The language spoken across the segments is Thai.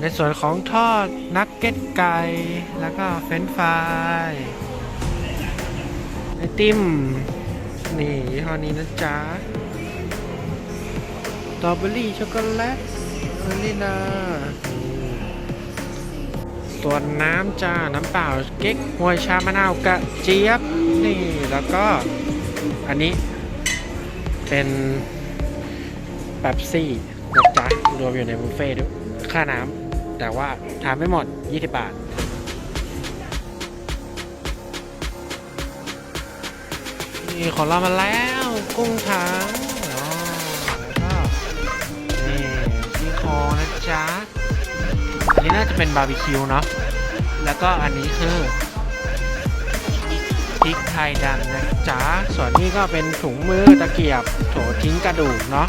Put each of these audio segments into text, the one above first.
ในส่วนของทอดนักเก็ตไก่ แล้วก็เฟรนฟรายไอติม นี่ยี่ห้อนี้นะจ๊ะตอเบอรี่ช็อกโกแลตวานิลาส่วนน้ำจ้า น้ำเปล่าเก๊กฮวยชามะนาวกระเจี๊ยบ นี่ แล้วก็อันนี้เป็นแบบซี่นะจ๊ะรวมอยู่ในบุฟเฟ่ด้วย ค่าน้ำ แต่ว่าทานไม่หมด 20 บาทนี่ของเรามาแล้วกุ้งถังอ๋อแล้วก็นี่ซี่โครงนะจ๊ะอันนี้น่าจะเป็นบาร์บีคิวเนาะแล้วก็อันนี้คือพริกไทยดำนะจ๊ะส่วนนี้ก็เป็นถุงมือตะเกียบโถทิ้งกระดูกเนาะ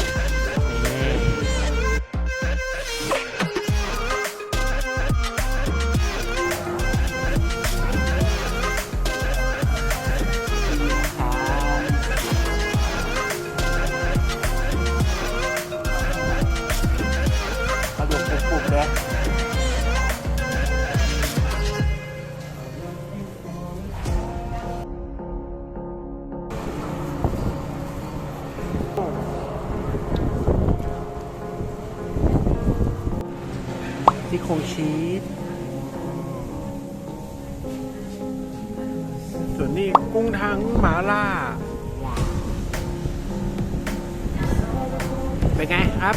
ซี่โครงชีสส่วนนี้กุ้งทั้งหมาล่า เป็นไงครับ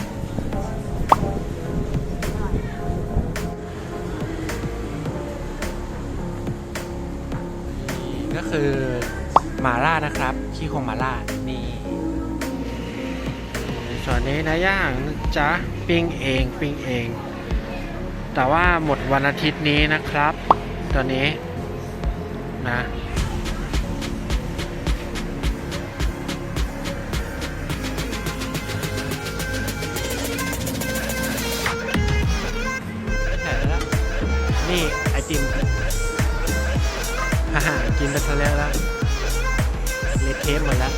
นี่ก็คือหมาล่านะครับขี้โครงหมาล่านี่ส่วนนี้นะย่างนะจ๊ะปิ้งเองปิ้งเอง แต่ว่าหมดวันอาทิตย์นี้นะครับ ตอนนี้นะนี่ ไอติมฮ่าฮ่ากินไปทะเลแล้วเละเทะหมดแล้ว